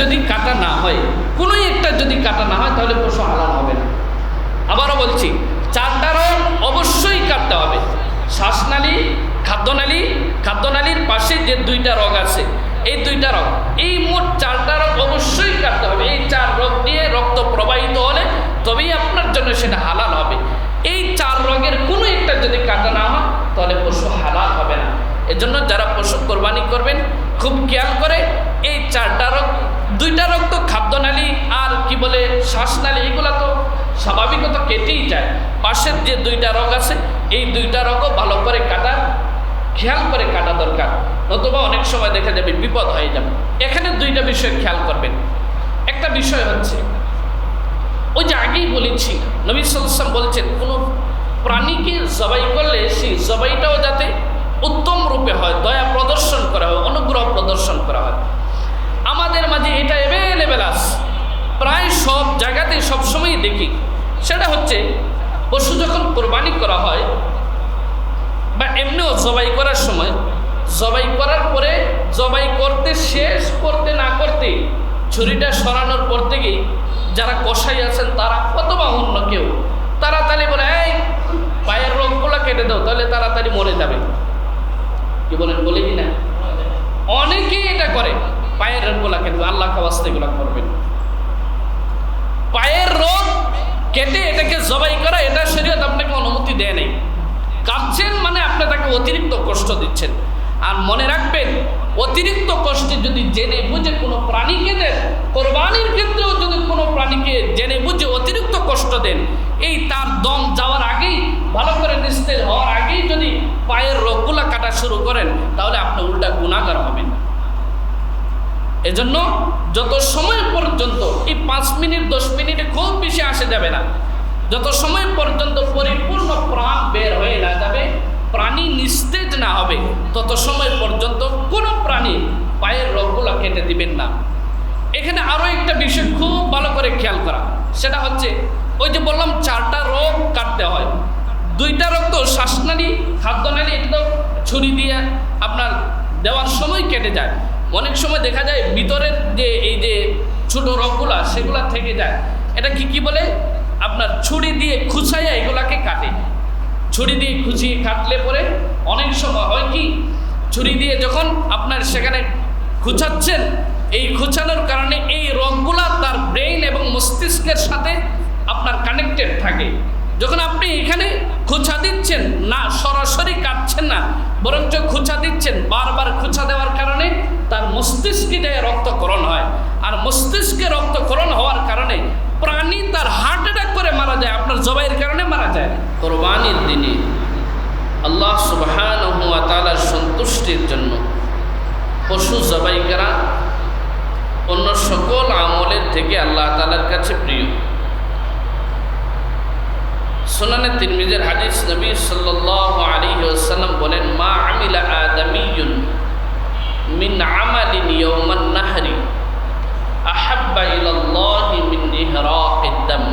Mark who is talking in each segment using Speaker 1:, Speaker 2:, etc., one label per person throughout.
Speaker 1: যদি কাটা না হয় কোনো একটা যদি কাটা না হয়, তাহলে পশু হালাল হবে না। আবারও বলছি চারটা রোগ অবশ্যই কাটতে হবে। শ্বাসনালী, খাদ্যনালী, খাদ্যনালীর পাশে যে দুইটা রোগ আছে, এই দুইটা রোগ, এই মোট চারটা রোগ অবশ্যই কাটতে হবে। এই চার রোগ দিয়ে রক্ত প্রবাহিত হলে তবেই আপনার জন্য সেটা হালাল হবে। এই চার রোগের কোনো একটা যদি কাটা না হয়, তাহলে পশু হালাল হবে না। এজন্য যারা পশু কোরবানি করবেন, খুব খেয়াল করে এই চারটা রোগ দুইটা রোগ তো খাদ্যনালী আর কি বলে শ্বাসনালী এগুলো তো স্বাভাবিকত কেটেই যায়। পাশের যে দুইটা রোগ আছে, এই দুইটা রোগও ভালো করে কাটা, খেয়াল করে কাটা দরকার। নতুবা অনেক সময় দেখা যাবে বিপদ হয়ে যাবে। এখানে দুইটা বিষয় খেয়াল করবেন। একটা বিষয় হচ্ছে, ওই যে আগেই বলেছি, নবী সাল্লাম বলছেন, কোনো প্রাণীকে জবাই করলে সেই জবাইটাও যাতে উত্তম রূপে হয়, দয়া প্রদর্শন করা হয়, অনুগ্রহ প্রদর্শন করা হয়। আমাদের মাঝে এটা অ্যাভেলেবেল আস প্রায় সব জায়গাতে সবসময়ই দেখি। সেটা হচ্ছে, পশু যখন কোরবানি করা হয়, বা এমনিও জবাই করার সময়, জবাই করার পরে জবাই করতে শেষ, করতে না করতে ছুরিটা সরানোর পর থেকেই যারা কষাই আছেন, তারা অথবা অন্য কেউ, তাড়াতাড়ি বলে, এই, পায়ের রোগগুলো কেটে দাও, তাহলে তাড়াতাড়ি মরে যাবে। কি বলেন, বলে না? অনেকেই এটা করে। পায়ের রোগগুলা কেটে আল্লাহ কাবাস্তে এগুলো করবেন। পায়ের রোগ কেটে এটাকে জবাই করা, এটা শরীয়ত আপনাকে অনুমতি দেয় নাই। কাটছেন মানে আপনি তাকে অতিরিক্ত কষ্ট দিচ্ছেন। আর মনে রাখবেন, অতিরিক্ত কষ্টে যদি জেনে বুঝে কোনো প্রাণীকে দেন, কোরবানির ক্ষেত্রেও যদি কোনো প্রাণীকে জেনে বুঝে অতিরিক্ত কষ্ট দেন, এই তার দম যাওয়ার আগেই, ভালো করে নিস্তেজ হওয়ার আগেই যদি পায়ের রোগগুলা কাটা শুরু করেন, তাহলে আপনি উল্টা গুণাগার হবেন। এজন্য যত সময় পর্যন্ত এই পাঁচ মিনিট, দশ মিনিটে খুব বেশি আসে যাবে না। যত সময় পর্যন্ত পরিপূর্ণ প্রাণ বের হয়ে না যাবে, প্রাণী নিস্তেজ না হবে, তত সময় পর্যন্ত কোনো প্রাণী পায়ের রোগগুলো কেটে দিবেন না। এখানে আরও একটা বিষয় খুব ভালো করে খেয়াল করা। সেটা হচ্ছে, ওই যে বললাম চারটা রোগ কাটতে হয়। দুইটা রোগ তো শ্বাসনালী, খাদ্যনালী, এটা তো ছুরি দিয়ে আপনার দেওয়ার সময় কেটে যায়। অনেক সময় দেখা যায় ভিতরের যে এই যে ছোটো রোগগুলা, সেগুলা থেকে যায়। এটা কি কি বলে? আপনার ছুরি দিয়ে খুঁচাইয়া এগুলাকে কাটে। ছুরি দিয়ে খুঁচিয়ে কাটলে পরে অনেক সময় হয় কি, ছুরি দিয়ে যখন আপনার সেখানে খুঁচাচ্ছেন, এই খুঁচানোর কারণে এই রোগগুলা তার ব্রেইন এবং মস্তিষ্কের সাথে আপনার কানেক্টেড থাকে। যখন আপনি এখানে খুঁচা দিচ্ছেন, না, সরাসরি কাটছেন না, বরঞ্চ খুঁচা দিচ্ছেন, বারবার খুঁচা দেওয়ার কারণে তার মস্তিষ্কে রক্তকরণ হয়। আর মস্তিষ্কে রক্তকরণ হওয়ার কারণে প্রাণী তার হার্ট অ্যাটাক করে মারা যায়, আপনার জবাইয়ের কারণে মারা যায়। কোরবানির দিনে আল্লাহ সুবহান তালার সন্তুষ্টির জন্য পশু জবাই করা অন্য সকল আমলের থেকে আল্লাহ তালার কাছে প্রিয়। সুনানে তিরমিজের হাদিস নবী সাল্লাল্লাহু আলাইহি ওয়াসাল্লাম বলেন, মা আমিলা আদামিয়ুন মিন আমালিন ইয়াওমান নাহরি। আহাব্বা ইলাল্লাহি মিন ইহরাকিদ দাম।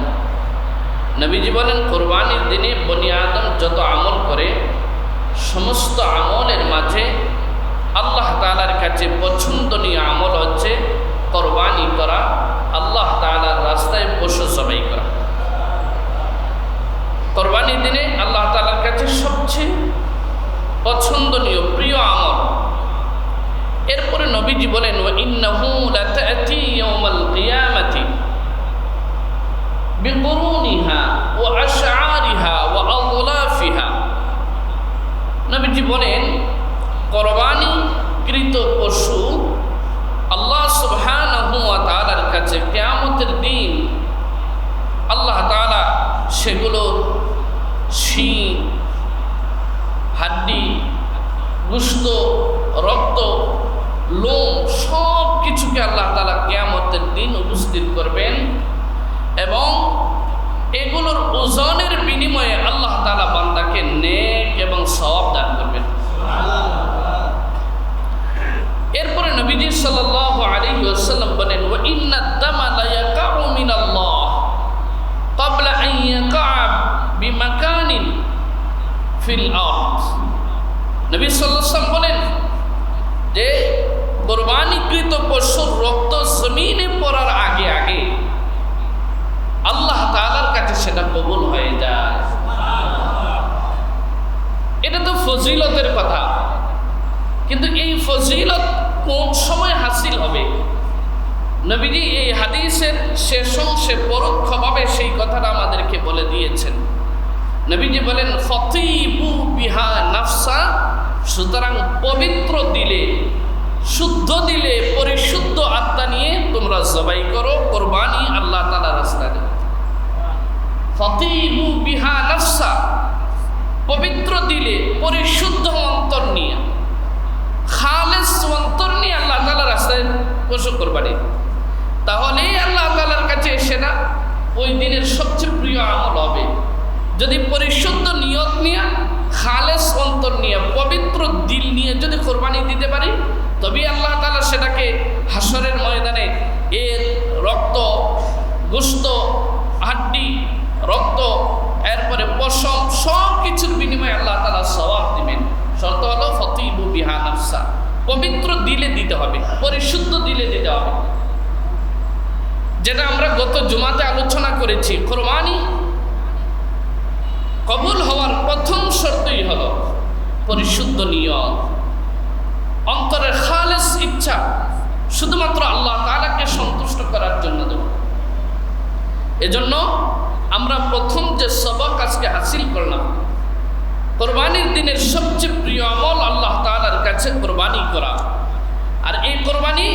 Speaker 1: নবীজি বলেন, কোরবানির দিনে বনি আদম যত আমল করে, সমস্ত আমলের মাঝে আল্লাহ তাআলার কাছে পছন্দনীয় আমল হচ্ছে কোরবানি করা, আল্লাহ তাআলার রাস্তায় পশু জবাই করা। কোরবানির দিনে আল্লাহ তালার কাছে সবচেয়ে পছন্দনীয়, প্রিয় আমল এরপরে নবীজি বলেন নবীজি বলেন কোরবানি কৃত পশু আল্লাহ তাআলার কাছে কিয়ামতের দিন আল্লাহ তাআলা সেগুলো শিং, হাড্ডি, গুস্ত সব দান করবেন। এরপরে নবীজি সাল্লাল্লাহু আলাইহি ওয়াসাল্লাম বলেন, ওয়া ইন্না দামা লা ইয়াকাউ মিনাল্লাহ ক্বাবলা আন ইয়াকা বিমাকানিন ফিল আরদ। নবী সাল্লাল্লাহু আলাইহি বলেন, যে কোরবানিকৃত পশুর রক্ত জমিনে পড়ার আগে আগে আল্লাহ তাআলার কাছে সেটা কবুল হয়ে যায়। ফজিলতের কথা। কিন্তু এই ফজিলত কোন সময় হাসিল হবে? নবীজি এই হাদিসের শেষ অংশে পরোক্ষভাবে সেই কথাটা আমাদেরকে বলে দিয়েছেন। নবীজি বলেন, ফতিবু বিহা নাফসা সুতরাং পবিত্র দিলে, শুদ্ধ দিলে, পরিশুদ্ধ আত্মা নিয়ে তোমরা জবাই করো, কোরবানি আল্লাহ তালা রাস্তা রাস্তায় ফতিবু বিহা নাফসা পবিত্র দিলে পরিশুদ্ধ অন্তর নিয়ে। খালেস অন্তর নিয়ে আল্লাহ তালা রাস্তায় পশু কোরবানি। তাহলেই আল্লাহ তালার কাছে এসে না ওই দিনের সবচেয়ে প্রিয় আমল হবে। যদি পরিশুদ্ধ নিয়ত নিয়ে, খালেস অন্তর নিয়ে, পবিত্র দিল নিয়ে যদি কোরবানি দিতে পারি তবেই আল্লাহ তালা সেটাকে হাসরের ময়দানে এর রক্ত, গোস্ত হাড্ডি রক্ত এরপরে পশম সব কিছুর বিনিময়ে আল্লাহ তালা সবাব দিবেন। শর্ত হলো ফতিবু বিহা নাফসা। পবিত্র দিলে দিতে হবে, পরিশুদ্ধ দিলে দিতে হবে। যেটা আমরা গত জুমাতে আলোচনা করেছি, কোরবানি কবুল হওয়ার প্রথম শর্তই হলো পরিশুদ্ধ নিয়ম অন্তরের খালেস ইচ্ছা, শুধুমাত্র আল্লাহ তালাকে সন্তুষ্ট করার জন্য দেব। এজন্য আমরা প্রথম যে সবক আজকে হাসিল করলাম দিনের সবচেয়ে প্রিয় আমল আল্লাহ তালার কাছে কোরবানি করা। আর এই কোরবানি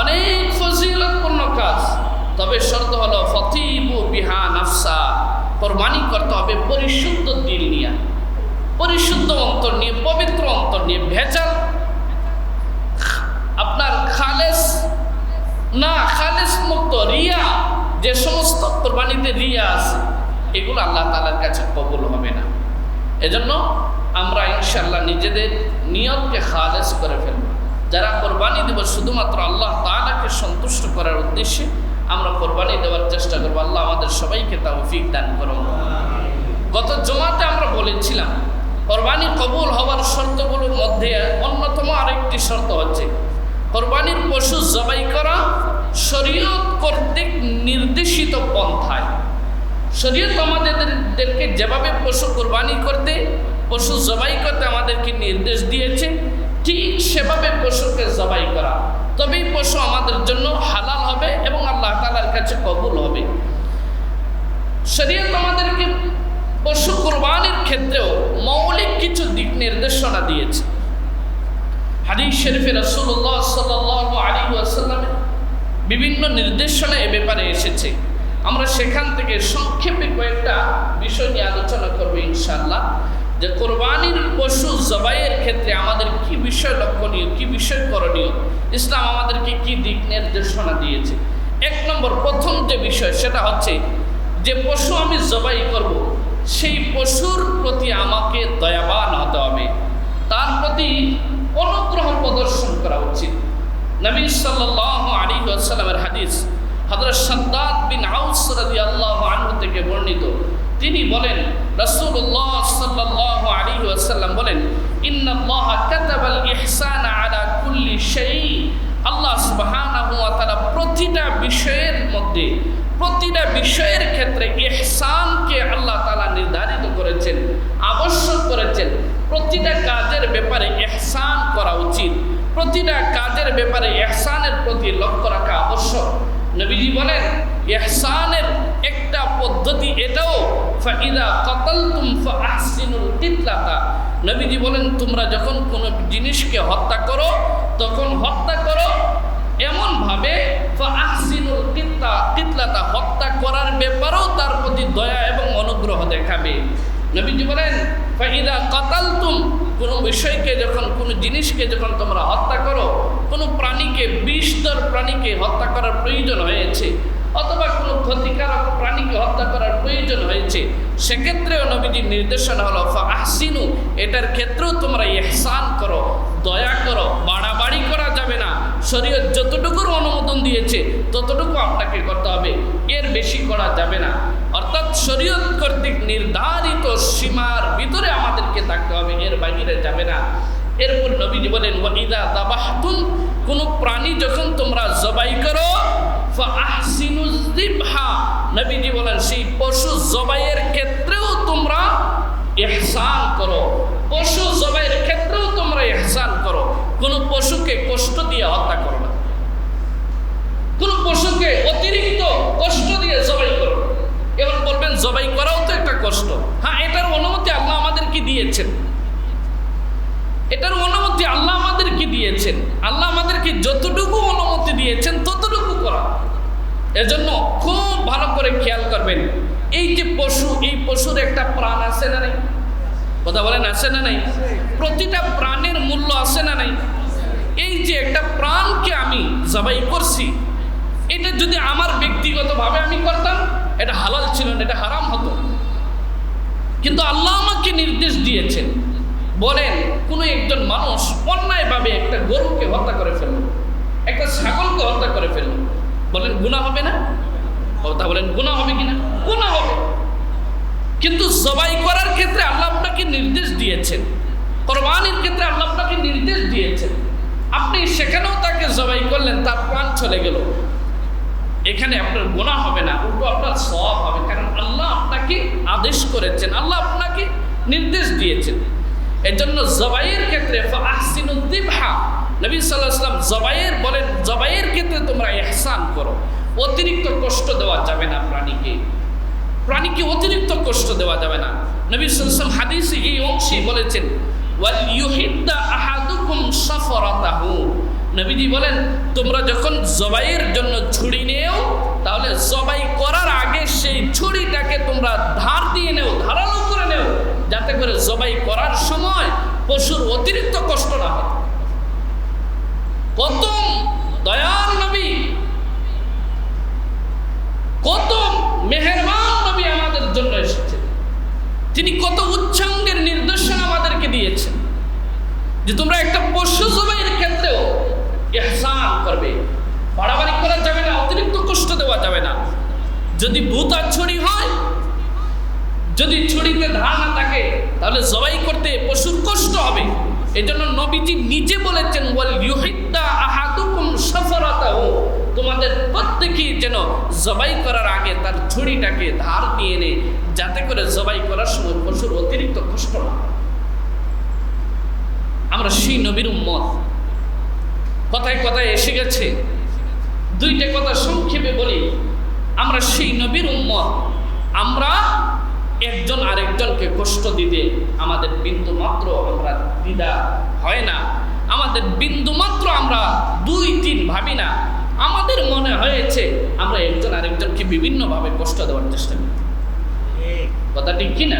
Speaker 1: অনেক ফজিলতপূর্ণ কাজ, তবে শর্ত হলো ফতিবু বিহা নাফসা। কোরবানি করতে হবে পরিশুদ্ধ দিল নিয়ে, পরিশুদ্ধ অন্তর নিয়ে, পবিত্র অন্তর নিয়ে, ভেজাল। আপনার খালেস, না, খালেস মুক্ত রিয়া, যে সমস্ত কোরবানিতে রিয়া আছে, এগুলো আল্লাহ তালার কাছে কবুল হবে না। এজন্য আমরা ইনশাল্লাহ নিজেদের নিয়তকে খালেস করে ফেলব। যারা কোরবানি দেব, শুধুমাত্র আল্লাহ তালাকে সন্তুষ্ট করার উদ্দেশ্যে আমরা কোরবানি দেওয়ার চেষ্টা করব। আল্লাহ আমাদের সবাইকে তৌফিক দান করো গত জমাতে আমরা বলেছিলাম, কোরবানি কবুল হওয়ার শর্তগুলোর মধ্যে অন্যতম আরেকটি শর্ত হচ্ছে, কোরবানির পশু জবাই করা শরীয়ত কর্তৃক নির্দেশিত পন্থায়। শরীয়ত আমাদেরকে যেভাবে পশু কোরবানি করতে পশু জবাই করতে আমাদেরকে নির্দেশ দিয়েছে। ঠিক সেভাবে পশুকে জবাই করা। তবেই পশু আমাদের জন্য হালাল হবে এবং আল্লাহ তালার কাছে কবুল হবে। শরীয়ত আমাদেরকে পশু কোরবানির ক্ষেত্রেও মৌলিক কিছু দিক নির্দেশনা দিয়েছে। হাদিস শরীফে রসুল্লাহ সাল্লাহ আলী আসাল্লামের বিভিন্ন নির্দেশনা এ ব্যাপারে এসেছে। আমরা সেখান থেকে সংক্ষেপে কয়েকটা বিষয় নিয়ে আলোচনা করব ইনশাল্লাহ যে কোরবানির পশু জবাইয়ের ক্ষেত্রে আমাদের কি বিষয় লক্ষণীয়, কি বিষয় করণীয়? ইসলাম আমাদেরকে কি দিক নির্দেশনা দিয়েছে? এক নম্বর, প্রথম যে বিষয় সেটা হচ্ছে যে পশু আমি জবাই করব, সেই পশুর প্রতি আমাকে দয়াবান হতে হবে। তার প্রতি অনুগ্রহ প্রদর্শন করা উচিত। নবী সাল্লাহ আলী আসসালামের হাদিস হজরত সাদ্দাদ বিন আউস রাজি আল্লাহ থেকে বর্ণিত। তিনি বলেন, রাসূলুল্লাহ সাল্লাল্লাহু আলাইহি ওয়াসাল্লাম বলেন, ইন্নাল্লাহ কাতাবাল ইহসান আলা কুল্লি শাই আল্লাহ সুবহানাহু ওয়া তাআলা প্রতিটা বিষয়ের মধ্যে, প্রতিটা বিষয়ের ক্ষেত্রে ইহসানকে আল্লাহ তাআলা নির্ধারিত করেছেন, আবশ্যক করেছেন। প্রতিটা কাজের ব্যাপারে ইহসান করা উচিত। প্রতিটা কাজের ব্যাপারে ইহসানের প্রতি লক্ষ্য রাখা আবশ্যক। নবীজি বলেন ইহসানের একটা পদ্ধতি এটাও, ফাইদা কতালতুম ফাহসিনুল কিতলাতা। নবীজি বলেন, তোমরা যখন কোনো জিনিসকে হত্যা করো, তখন হত্যা করো এমনভাবে ফাহসিনুল কিতলা, কিতলাতা হত্যা করার ব্যাপারেও তার প্রতি দয়া এবং অনুগ্রহ দেখাবে। নবীজি বলেন, ফাইদা কাতালতুম, কোনো বিষয়কে যখন, কোনো জিনিসকে যখন তোমরা হত্যা করো কোনো প্রাণীকে বিষদর প্রাণীকে হত্যা করার প্রয়োজন হয়েছে অথবা কোনো ক্ষতিকারক প্রাণীকে হত্যা করার প্রয়োজন হয়েছে, সেক্ষেত্রেও নবীজির নির্দেশনা হলো আহসিনু এটার ক্ষেত্রেও তোমরা ইহসান করো, দয়া করো, বাড়াবাড়ি করা যাবে না। শরীয়ত যতটুকুর অনুমোদন দিয়েছে, ততটুকু আপনাকে করতে হবে, এর বেশি করা যাবে না। অর্থাৎ শরীয়ত কর্তৃক নির্ধারিত সীমার ভিতরে আমাদেরকে থাকতে হবে, এর বাইরে যাবে না। এরপর নবীজি বলেন ওয়াইদা দাবাহতুম কোনো প্রাণী যখন তোমরা জবাই করো নবীজি বলেন, সেই পশু জবাইয়ের ক্ষেত্রেও তোমরা ইহসান করো। পশু জবাই পশুকে কষ্ট দিয়ে হত্যা করো না। কোন পশুকে অতিরিক্ত কষ্ট দিয়ে জবাই করো না। এবার বলবেন, জবাই করাও তো একটা কষ্ট। হ্যাঁ এটার অনুমতি আল্লাহ আমাদেরকে দিয়েছেন। এটার অনুমতি আল্লাহ আমাদেরকে দিয়েছেন। আল্লাহ আমাদেরকে যতটুকু অনুমতি দিয়েছেন, ততটুকু করা। এজন্য খুব ভালো করে খেয়াল করবেন, এই যে পশু, এই পশুর একটা প্রাণ আছে না নাই? কথা বলেন, আছে না নাই? প্রতিটা প্রাণের মূল্য আছে না নাই? এই যে একটা প্রাণকে আমি জবাই করছি, এটা যদি আমার ব্যক্তিগতভাবে আমি করতাম, এটা হালাল ছিল না, এটা হারাম হতো। কিন্তু আল্লাহ আমাকে নির্দেশ দিয়েছেন বলেন, কোনো একজন মানুষ অন্যায়ভাবে একটা গরুকে হত্যা করে ফেলল, একটা ছাগলকে হত্যা করে ফেলল। বলেন গুণা হবে না? কথা বলেন গুণা হবে কিনা? গুণা হবে। কিন্তু জবাই করার ক্ষেত্রে আল্লাহ আপনাকে নির্দেশ দিয়েছেন। কোরবানির ক্ষেত্রে আল্লাহ আপনাকে নির্দেশ দিয়েছেন। আপনি সেখানেও তাকে জবাই করলেন, তার প্রাণ চলে গেল। এখানে আপনার গোনা হবে না, উল্টো আপনার সব হবে। কারণ আল্লাহ আপনাকে আদেশ করেছেন, আল্লাহ আপনাকে নির্দেশ দিয়েছেন। এজন্য জবাইয়ের ক্ষেত্রে আহসিনুদ্দিবহা নবী সাল্লাহ জবাইয়ের বলেন, জবাইয়ের ক্ষেত্রে তোমরা এহসান করো। অতিরিক্ত কষ্ট দেওয়া যাবে না প্রাণীকে। প্রাণীকে অতিরিক্ত কষ্ট দেওয়া যাবে না। নবী সাল্লাম হাদিসে এই অংশে বলেছেন, ওয়াল ইউহিদ্দা আহাদুকুম সাফরাতাহু। নবীজি বলেন, তোমরা যখন জবাইয়ের জন্য ছুরি নেও, তাহলে জবাই করার আগে সেই ছুরিটাকে তোমরা ধার দিয়ে নেও, ধারালো করে জবাই করার সময় পশুর অতিরিক্ত কষ্ট না হয়। কত দয়াল নবী কত মেহেরবান নবী আমাদের জন্য এসেছেন। তিনি কত উচ্চাঙ্গের নির্দেশনা আমাদেরকে দিয়েছেন। যে তোমরা একটা পশু জবাইয়ের ক্ষেত্রেও এহসান করবে। বাড়াবাড়ি করা যাবে না, অতিরিক্ত কষ্ট দেওয়া যাবে না। যদি ভূতার ছড়ি হয় যদি ছড়িতে ধার না থাকে, তাহলে জবাই করতে পশুর কষ্ট হবে। এজন্য নবীজি নিজে বলেছেন, ওয়াল ইউহিদ্দা আহাদুকুম সাফারাতাহু। তোমাদের প্রত্যেকেই যেন জবাই করার আগে তার ছুরিটাকে ধার দিয়ে নে যাতে করে জবাই করার সময় পশুর অতিরিক্ত কষ্ট না হয়। আমরা সেই নবীর উম্মত। কথায় কথায় এসে গেছে। দুইটা কথা সংক্ষেপে বলি। আমরা সেই নবীর উম্মত। আমরা একজন আরেকজনকে কষ্ট দিতে আমাদের বিন্দু মাত্র আমরা দ্বিধা হয় না। আমাদের বিন্দু মাত্র আমরা দুই, তিন ভাবি না। আমাদের মনে হয়েছে আমরা একজন আরেকজনকে বিভিন্নভাবে কষ্ট দেওয়ার চেষ্টা করি। কথা ঠিক কিনা?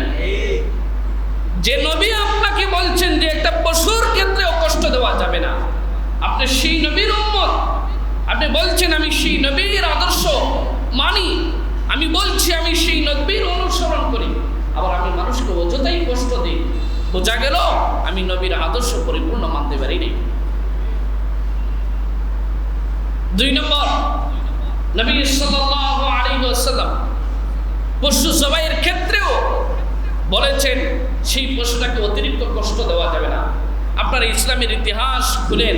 Speaker 1: যে নবী আপনাকে বলছেন যে একটা পশুর ক্ষেত্রেও কষ্ট দেওয়া যাবে না। আপনি সেই নবীর উম্মত। আপনি বলছেন, আমি সেই নবীর আদর্শ মানি। আমি বলছি, আমি সেই নবীর অনুসরণ করি। আবার আমি মানুষকে অযথাই কষ্ট দিই। বোঝা গেল, আমি নবীর আদর্শ পরিপূর্ণ মানতে পারি নাই। দুই নম্বর, নবী ওয়াসাল্লাম পশু জবাইয়ের ক্ষেত্রেও বলেছেন, সেই পশুটাকে অতিরিক্ত কষ্ট দেওয়া যাবে না। আপনার ইসলামের ইতিহাস খুলেন,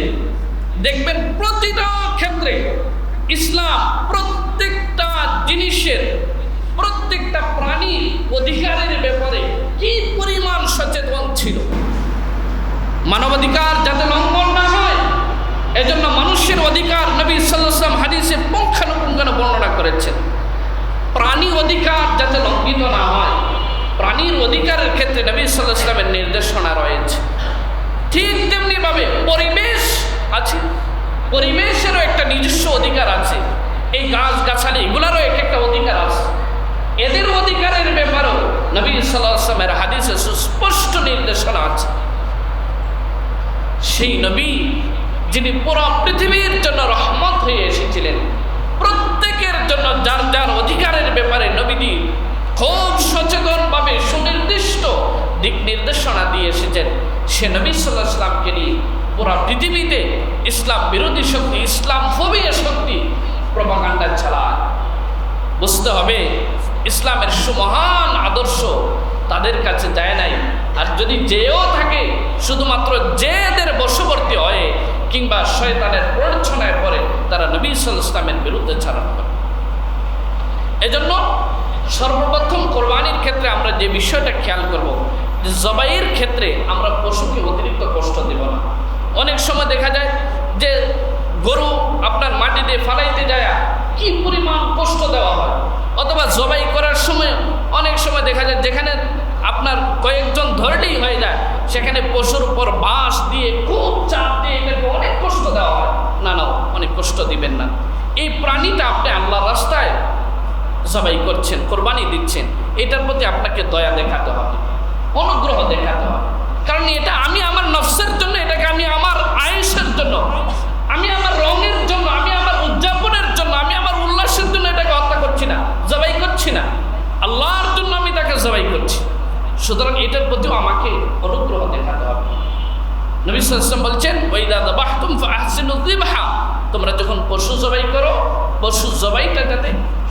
Speaker 1: দেখবেন প্রতিটা ক্ষেত্রে ইসলাম প্রত্যেকটা জিনিসের প্রত্যেকটা প্রাণীর অধিকারের ব্যাপারে কি পরিমাণ সচেতন ছিল? মানবাধিকার যাতে লঙ্ঘন না হয়, এজন্য মানুষের অধিকার নবী সাল্লাম হাদিসে পুঙ্খানুপুঙ্খানু বর্ণনা করেছেন। প্রাণী অধিকার যাতে লঙ্ঘিত না হয়, প্রাণীর অধিকারের ক্ষেত্রে নবী সাল্লাহ নির্দেশনা রয়েছে। ঠিক তেমনিভাবে পরিবেশ আছে, পরিবেশেরও একটা নিজস্ব অধিকার আছে। এই গাছ গাছালি, এগুলারও এক একটা অধিকার আছে। এদের অধিকারের ব্যাপারেও নবী আসলামের হাদিসে সুস্পষ্ট নির্দেশনা আছে। সেই নবী, যিনি পুরো পৃথিবীর জন্য রহমত হয়ে এসেছিলেন, প্রত্যেকের জন্য যার যার অধিকারের ব্যাপারে নবীজি খুব সচেতনভাবে সুনির্দিষ্ট দিক নির্দেশনা দিয়ে এসেছেন। সে নবী সাল্লাহ সাল্লামকে নিয়ে পুরা পৃথিবীতে ইসলাম বিরোধী শক্তি, ইসলাম ফবিয়া শক্তি প্রভাকাণ্ডা চালায়। বুঝতে হবে, ইসলামের সুমহান আদর্শ তাদের কাছে যায় নাই। আর যদি যেও থাকে, শুধুমাত্র যে এদের বশবর্তী হয় কিংবা শয়তানের প্ররোচনায় পড়ে, তারা নবী সাল ইসলামের বিরুদ্ধে চারণ করে। এজন্য সর্বপ্রথম কোরবানির ক্ষেত্রে আমরা যে বিষয়টা খেয়াল করব, যে জবাইয়ের ক্ষেত্রে আমরা পশুকে অতিরিক্ত কষ্ট দেব না। অনেক সময় দেখা যায় যে গরু আপনার মাটিতে ফালাইতে যায়, কি পরিমাণ কষ্ট দেওয়া হয়? অথবা জবাই করার সময় অনেক সময় দেখা যায় যেখানে আপনার কয়েকজন ধরলেই হয়ে যায়, সেখানে পশুর উপর বাঁশ দিয়ে, খুব চাপ দিয়ে এটাকে অনেক কষ্ট দেওয়া হয়। না না, অনেক কষ্ট দিবেন না। এই প্রাণীটা আপনি আল্লাহর রাস্তায় জবাই করছেন, কোরবানি দিচ্ছেন, এটার প্রতি আপনাকে দয়া দেখাতে হবে, অনুগ্রহ দেখাতে হবে। কারণ এটা আমি আমার নফসের জন্য, এটাকে আমি আমার আয়েসের জন্য আমি আমার রঙের জন্য, আমি আমার উদযাপনের জন্য, আমি আমার উল্লাসের জন্য এটাকে হত্যা করছি না, জবাই করছি না। আল্লাহর জন্য আমি তাকে জবাই করছি। সুতরাং এটার প্রতিও আমাকে অনুগ্রহ দেখাতে হবে। নবী সাল্লাম বলছেন ওইদা দাবাহতুম ফাহসিনু যিবহা। তোমরা যখন পশু জবাই করো, পশু জবাইটা যাতে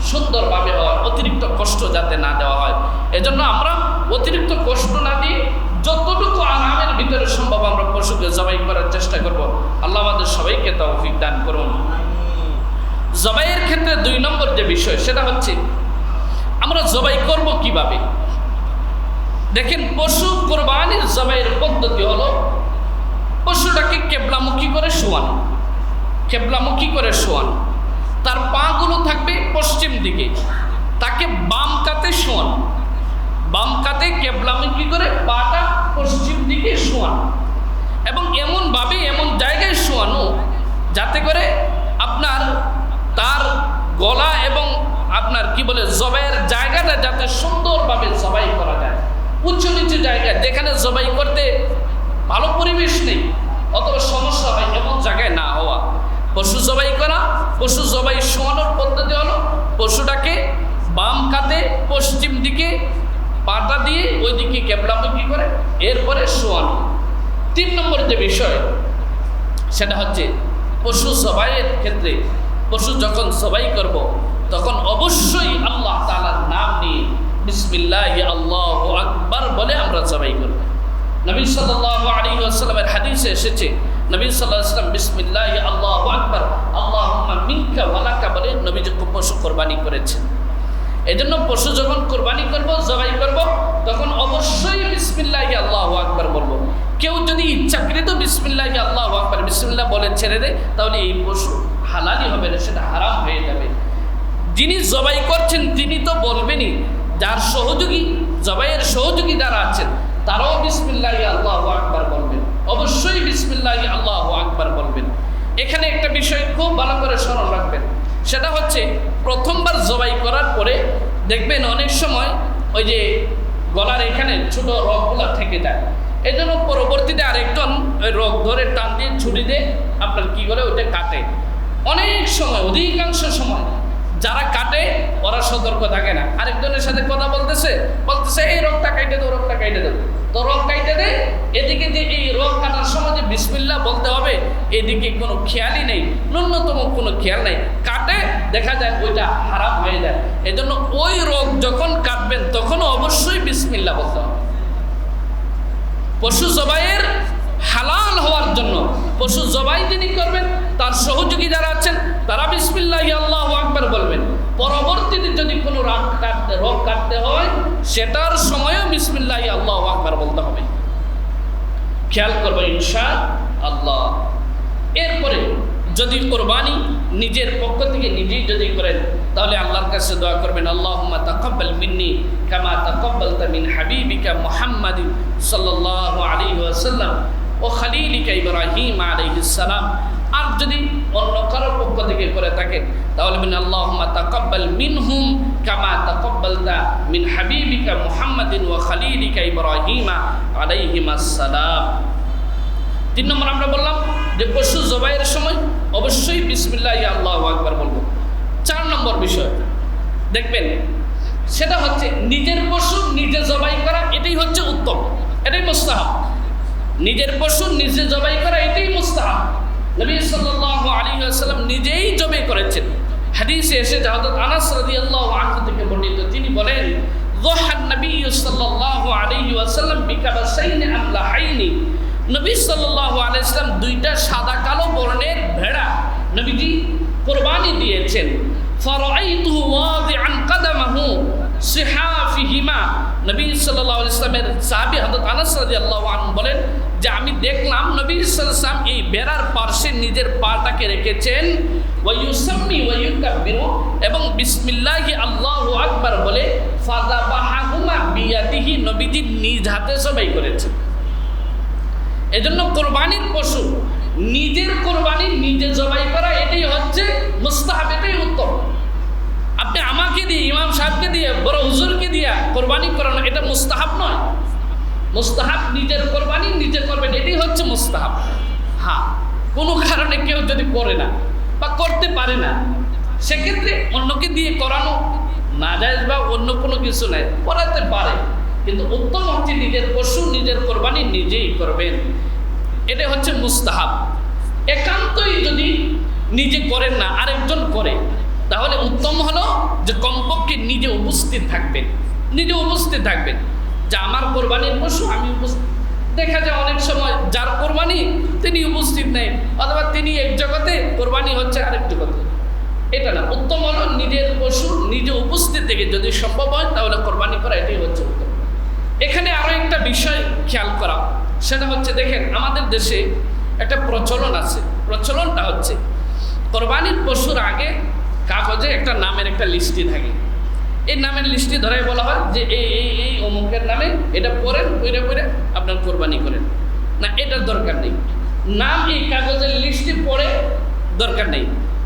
Speaker 1: সুন্দরভাবে হয়, অতিরিক্ত কষ্ট যাতে না দেওয়া হয়। এজন্য আমরা অতিরিক্ত কষ্ট না দিয়ে যতটুকু আরামের ভিতরে সম্ভব আমরা পশুকে জবাই করার চেষ্টা করব, আল্লাহ আমাদের সবাইকে তৌফিক দান করুন। জবাইয়ের ক্ষেত্রে দুই নম্বর যে বিষয়, সেটা হচ্ছে আমরা জবাই করব কীভাবে? দেখেন, পশু কোরবানির জবাইয়ের পদ্ধতি হলো, পশুটাকে কেবলামুখী করে শোয়ানো, কেবলামুখী করে শোয়ানো। তার পাগুলো থাকবে পশ্চিম দিকে, তাকে বাম কাতে শোয়ানো। বাম কাতে কেবলামুখী করে পাটা পশ্চিম দিকে শোয়ানো। এবং এমনভাবে এমন জায়গায় শোয়ানো যাতে করে আপনার তার গলা এবং আপনার কি বলে, জবাইয়ের জায়গাটা যাতে সুন্দরভাবে জবাই করা যায়। উঁচু নিচু জায়গায়, যেখানে জবাই করতে ভালো পরিবেশ নেই, অথবা সমস্যা হয়, এমন জায়গায় না হওয়া। পশু জবাই করা, পশু জবাই শোয়ানোর পদ্ধতি হলো, পশুটাকে বাম কাতে পশ্চিম দিকে পাটা দিয়ে ওই দিকে কেবলামুখী করে, এরপরে শোয়ানো তিন নম্বর যে বিষয়, সেটা হচ্ছে পশু সবাইয়ের ক্ষেত্রে, পশু যখন জবাই করব, তখন অবশ্যই আল্লাহ তালার নাম নিয়ে বিসমিল্লাহ আল্লাহ আকবার বলে আমরা জবাই করব। নবী সাল্লাহ আলী আসসালামের হাদিসে এসেছে, নবী সাল্লাহ আসলাম বিসমিল্লাহ আল্লাহ আকবার আল্লাহ মিনকা ওয়ালাকা বলে নবী পশু কোরবানি করেছেন। এই জন্য পশু যখন কোরবানি করব, জবাই করব, তখন অবশ্যই বিসমিল্লাহ আল্লাহ আকবার বলব। কেউ যদি ইচ্ছাকৃত বিসমিল্লাহ আল্লাহ আকবার, বিসমিল্লাহ বলে ছেড়ে দেয়, তাহলে এই পশু হালালি হবে না, সেটা হারাম হয়ে যাবে। যিনি জবাই করছেন, তিনি তো বলবেনই, যার সহযোগী, জবাইয়ের সহযোগী যারা আছেন, তারাও বিসমিল্লাহ আল্লাহ আকবার বলবেন। অবশ্যই বিসমিল্লাহ আল্লাহ আকবার বলবেন। এখানে একটা বিষয় খুব ভালো করে স্মরণ রাখবেন। সেটা হচ্ছে প্রথমবার জবাই করার পরে দেখবেন অনেক সময় ওই যে গলার এখানে ছোট রগগুলা থেকে যায়। এই জন্য পরবর্তীতে আরেকজন ওই রোগ ধরে টান দিয়ে ছুটি দিয়ে আপনার কী করে ওইটা কাটে। অনেক সময়, অধিকাংশ সময় যারা কাটে, ওরা সতর্ক থাকে না। আরেকজনের সাথে কথা বলতেছে বলতেছে, এই রোগটা কাইটে দেবো রোগটা কাইটে দেবো তো রোগ কাইটে দে, এদিকে যে এই রোগ কাটার সময় যে বিসমিল্লা বলতে হবে, এদিকে কোনো খেয়ালই নেই, ন্যূনতম কোনো খেয়াল নেই। কাটে, দেখা যায় ওইটা হারাম হয়ে যায়। এই জন্য ওই রোগ যখন কাটবেন তখনও অবশ্যই বিসমিল্লা বলতে হবে। পশু জবাইয়ের হালাল হওয়ার জন্য, পশু জবাই যিনি করবেন তার সহযোগী যারা আছেন, তারা বিসমিল্লাহ আল্লাহ আকবার বলবেন। পরবর্তীতে যদি কোনো রাগ কাটতে, রোগ কাটতে হয়, সেটার সময়ও বিসমিল্লাহ আল্লাহ আকবার বলতে হবে। খেয়াল করব ইনশা আল্লাহ এরপরে যদি কোরবানি নিজের পক্ষ থেকে নিজেই যদি করেন, তাহলে আল্লাহর কাছে দোয়া করবেন, আল্লাহুম্মা তাকাব্বাল মিন্নি কামা তাকাব্বালতা মিন হাবিবিকা মুহাম্মাদিন সাল্লাল্লাহু আলাইহি ওয়াসাল্লাম ও খালিলিকা ইব্রাহিম সালাম। যদি অন্য কারও পক্ষ থেকে করে থাকেন, তাহলে মিন আল্লাহুম্মা তাকাব্বাল মিনহুম কামা তাকাব্বালতা মিন হাবিবিকা মুহাম্মাদিন ওয়া খালিলিকা ইব্রাহিম আলাইহিমাস সালাম। তিন নম্বর আমরা বললাম যে, পশু জবাইয়ের সময় অবশ্যই বিসমিল্লাহ আল্লাহ আকবার বলব। চার নম্বর বিষয়, দেখবেন, সেটা হচ্ছে নিজের পশু নিজে জবাই করা, এটাই হচ্ছে উত্তম, এটাই মুস্তাহাব। নিজের পশু নিজে জবাই করা, এটাই মুস্তাহাব। নবী সাল্লাহ আলী আসাল্লাম নিজেই জবে করেছেন। হাদিসে এসে জাহাদত আনাস রাজি আল্লাহ আনহু থেকে বর্ণিত, তিনি বলেন, দোহান নবী সাল্লাহ আলী আসাল্লাম বিকাবা সাইনে আমলা হাইনি নবী সাল্লাহ আলাইসলাম দুইটা সাদা কালো বর্ণের ভেড়া নবীজি কোরবানি দিয়েছেন। নবী সাল্লাহ ইসলামের সাহাবি হজরত আনাস রাজি আল্লাহ বলেন যে আমি দেখলাম নবী সাল্লাম এই বেড়ার পার্শ্বে নিজের পাটাকে রেখেছেন ওয়াইউসাম্মি ওয়াইউকাব্বিরু এবং বিসমিল্লাহি আল্লাহু আকবার বলে, ফাযাবাহাহুমা বিয়াদিহি নবীজি নিজ হাতে সবাই করেছেন। এজন্য কোরবানির পশু, নিজের কোরবানি নিজে জবাই করা, এটাই হচ্ছে মুস্তাহাব, এটাই উত্তম। আপনি আমাকে দিয়ে, ইমাম সাহেবকে দিয়ে, বড় হুজুরকে দিয়ে কোরবানি করানো, এটা মুস্তাহাব নয়। মুস্তাহাব নিজের কোরবানি, নিজে করবেন। এটাই হচ্ছে মুস্তাহাব। হ্যাঁ কোনো কারণে কেউ যদি করে না বা করতে পারে না, সেক্ষেত্রে অন্যকে দিয়ে করানো না যায় বা অন্য কোনো কিছু নাই, করাতে পারে। কিন্তু উত্তম হচ্ছে নিজের পশু, নিজের কোরবানি, নিজেই করবেন। এটা হচ্ছে মুস্তাহাব। একান্তই যদি নিজে করেন না, আরেকজন করে, তাহলে উত্তম হলো যে কমপক্ষে নিজে উপস্থিত থাকবেন। নিজে উপস্থিত থাকবেন। যে আমার কোরবানির পশু, আমি দেখা যায় অনেক সময় যার কোরবানি তিনি উপস্থিত নেই, অথবা তিনি এক জগতে কোরবানি হচ্ছে আরেক জগতে এটা না, উত্তম হলো নিজের পশু নিজে উপস্থিত থেকে যদি সম্ভব হয়, তাহলে কোরবানি করা এটাই হচ্ছে উত্তম। এখানে আরও একটা বিষয় খেয়াল করা, সেটা হচ্ছে দেখেন, আমাদের দেশে একটা প্রচলন আছে। প্রচলনটা হচ্ছে, কোরবানির পশুর আগে কাগজে একটা নামের একটা লিস্টি থাকে। এই নামের লিস্টি ধরাই বলা হয় যে এই এই এই অমুকের নামে এটা পড়েন, পড়ে পড়ে আপনার কোরবানি করেন। না, এটার দরকার নেই। নাম এই কাগজের লিস্টে পড়ে দরকার নেই।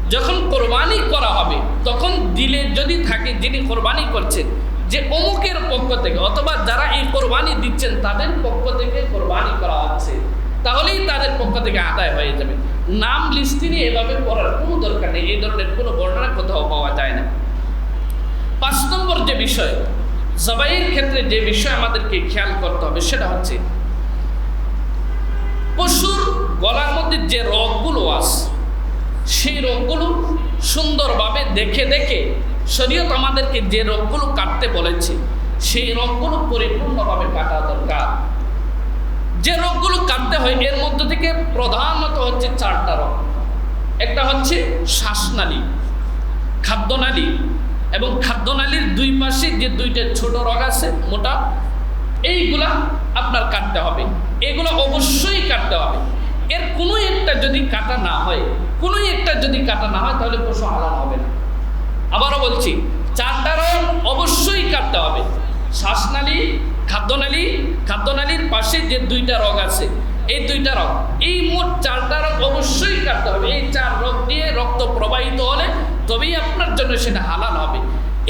Speaker 1: যখন কোরবানি করা হবে, তখন দিলে যদি থাকে যিনি কোরবানি করছেন, যে অমুকের পক্ষ থেকে অথবা যারা এই কোরবানি দিচ্ছেন, তাদের পক্ষ থেকে কোরবানি করা হচ্ছে, তাহলেই তাদের পক্ষ থেকে আদায় হয়ে যাবে। নাম লিস্টি নিয়ে এভাবে পড়ার কোনো দরকার নেই। এই ধরনের কোনো বর্ণনা কোথাও পাওয়া যায় না। পাঁচ নম্বর যে বিষয়, জবাইয়ের ক্ষেত্রে যে বিষয় আমাদেরকে খেয়াল করতে হবে, সেটা হচ্ছে পশুর গলার মধ্যে যে রোগগুলো আছে, সেই রোগগুলো সুন্দরভাবে দেখে দেখে শরীয়ত আমাদেরকে যে রোগগুলো কাটতে বলেছে, সেই রোগগুলো পরিপূর্ণভাবে কাটা দরকার। যে রোগগুলো কাটতে হয়, এর মধ্যে থেকে প্রধানত হচ্ছে চারটা রোগ। একটা হচ্ছে শ্বাসনালী, খাদ্যনালী এবং খাদ্যনালীর দুই পাশে যে দুইটা ছোট রোগ আছে, মোটা, এইগুলা আপনার কাটতে হবে। এগুলো অবশ্যই কাটতে হবে। এর কোনো একটা যদি কাটা না হয়, কোনো একটা যদি কাটা না হয়, তাহলে পশু হালাল হবে না। আবারও বলছি চারটা রোগ অবশ্যই কাটতে হবে। শ্বাসনালী, খাদ্যনালী, খাদ্যনালীর পাশে যে দুইটা রোগ আছে, এই দুইটা রোগ, এই মোট চারটা রোগ অবশ্যই কাটতে হবে। এই চার রোগ দিয়ে রক্ত প্রবাহিত হলে তবেই আপনার জন্য সেটা হালাল হবে।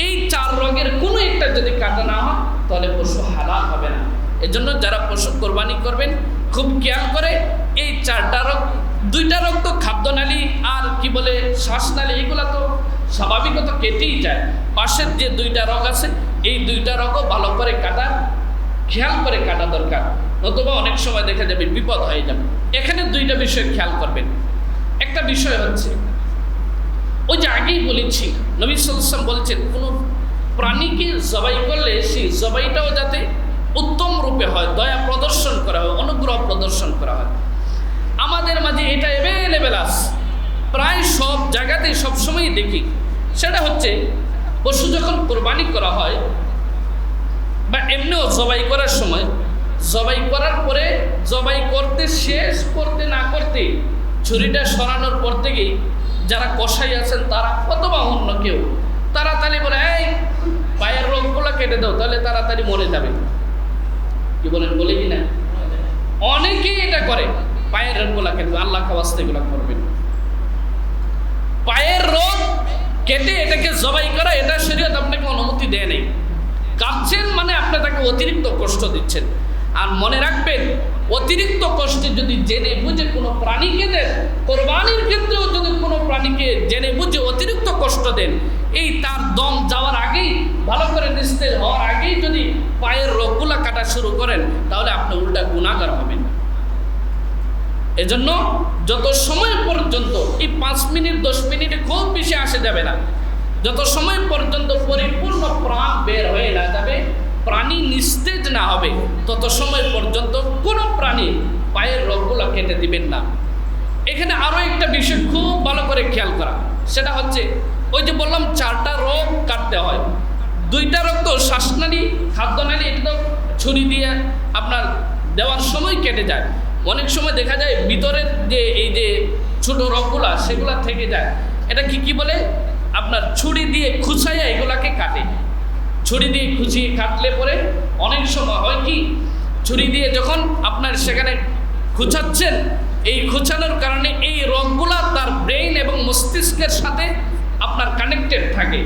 Speaker 1: এই চার রঙের কোনো একটা যদি কাটা না হয়, তাহলে পশু হালাল হবে না। এজন্য যারা পশু কোরবানি করবেন, খুব খেয়াল করে এই চারটা রোগ, দুইটা রোগ তো খাদ্যনালী আর কি বলে শ্বাসনালী, এগুলো তো স্বাভাবিকত কেটেই যায়। পাশের যে দুইটা রোগ আছে, এই দুইটা রোগও ভালো করে কাটা, খেয়াল করে কাটা দরকার। নতুবা অনেক সময় দেখা যাবে বিপদ হয়ে যাবে। এখানে দুইটা বিষয় খেয়াল করবেন। একটা বিষয় হচ্ছে ওই যে আগেই বলেছি, নবী সাল্লাম বলছেন, কোনো প্রাণীকে জবাই করলে সেই জবাইটাও যাতে উত্তম রূপে হয়, দয়া প্রদর্শন করা হয়, অনুগ্রহ প্রদর্শন করা হয়। আমাদের মাঝে এটা অ্যাভেলেবেল আছে। প্রায় সব জায়গাতেই সবসময়ই দেখি। সেটা হচ্ছে, পশু যখন কোরবানি করা হয়, বা এমনিও জবাই করার সময়, জবাই করার পরে জবাই করতে, শেষ করতে না করতে, ছুরিটা সরানোর পর থেকেই যারা কষাই আছেন, তারা অথবা অন্য কেউ, তাড়াতাড়ি বলে, এই, পায়ের রোগগুলো কেটে দাও, তাহলে তাড়াতাড়ি মরে যাবে। কি বলেন, বলে কি না? অনেকেই এটা করে, পায়ের রোগগুলো কেটে আল্লাহ কাবাস্তে এগুলো করবেন। পায়ের রোগ কেটে এটাকে জবাই করা, এটা শরীয়ত আপনাকে অনুমতি দেয় নেই। কাটছেন মানে আপনি তাকে অতিরিক্ত কষ্ট দিচ্ছেন। আর মনে রাখবেন, অতিরিক্ত কষ্টে যদি জেনে বুঝে কোনো প্রাণীকে দেন, কোরবানির ক্ষেত্রেও যদি কোনো প্রাণীকে জেনে বুঝে অতিরিক্ত কষ্ট দেন, এই তার দম যাওয়ার আগেই, ভালো করে নিস্তেজ হওয়ার আগেই যদি পায়ের রোগগুলা কাটা শুরু করেন, তাহলে আপনি উল্টা গুণাগার হবেন এজন্য যত সময় পর্যন্ত, এই পাঁচ মিনিট, দশ মিনিটে খুব বেশি আসে যাবে না। যত সময় পর্যন্ত পরিপূর্ণ প্রাণ বের হয়ে না যাবে, প্রাণী নিস্তেজ না হবে, তত সময় পর্যন্ত কোনো প্রাণী পায়ের রোগগুলো কেটে দিবেন না। এখানে আরও একটা বিষয় খুব ভালো করে খেয়াল করা। সেটা হচ্ছে, ওই যে বললাম চারটা রোগ কাটতে হয়। দুইটা রোগ তো শ্বাসনালী, খাদ্যনালী, এটা তো ছুরি দিয়ে আপনার দেওয়ার সময় কেটে যায়। অনেক সময় দেখা যায় ভিতরের যে, এই যে ছোট রগগুলা, সেগুলা থেকে যায়। এটা কি কি বলে? আপনার ছুরি দিয়ে খুঁচাইয়া এগুলাকে কাটে। ছুরি দিয়ে খুঁচিয়ে কাটলে পরে অনেক সময় হয় কি, ছুরি দিয়ে যখন আপনার সেখানে খুঁচাচ্ছেন, এই খুঁচানোর কারণে এই রগগুলা তার ব্রেইন এবং মস্তিষ্কের সাথে আপনার কানেক্টেড থাকে।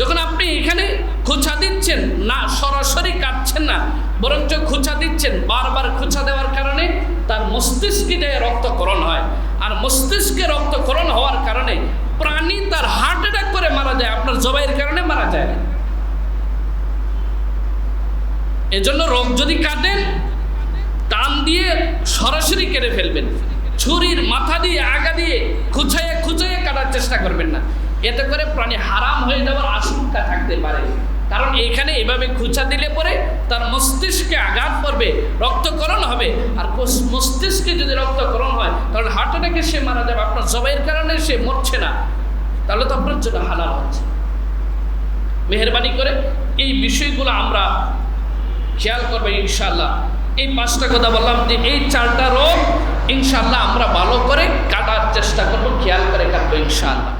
Speaker 1: যখন আপনি এখানে খুঁচা দিচ্ছেন, না, সরাসরি কাটছেন না, বরঞ্চ খুঁচা দিচ্ছেন, বারবার খুঁচা দেওয়ার কারণে তার মস্তিষ্কে রক্তকরণ হয়, আর মস্তিষ্কে রক্তকরণ হওয়ার কারণে প্রাণী তার হার্ট অ্যাটাক করে মারা যায়, আপনার জবাইয়ের কারণে মারা যায় না এজন্য রোগ যদি কাটেন টান দিয়ে সরাসরি কেটে ফেলবেন। ছুরির মাথা দিয়ে, আগা দিয়ে খুঁচাইয়ে খুঁচাইয়ে কাটার চেষ্টা করবেন না। এতে করে প্রাণী হারাম হয়ে যাওয়ার আশঙ্কা থাকতে পারে। কারণ এখানে এভাবে খুঁচা দিলে পরে তার মস্তিষ্কে আঘাত পড়বে রক্তকরণ হবে। আর মস্তিষ্কে যদি রক্তকরণ হয়, তাহলে হার্ট অ্যাটাকে সে মারা যাবে। আপনার জবাইয়ের কারণে সে মরছে না। তাহলে তো আপনার জন্য হালাল হচ্ছে। মেহরবানি করে এই বিষয়গুলো আমরা খেয়াল করবে ইনশাল্লাহ এই পাঁচটা কথা বললাম যে এই চারটা রোগ ইনশাল্লাহ আমরা ভালো করে কাটার চেষ্টা করব, খেয়াল করে কাটবো ইনশাল্লাহ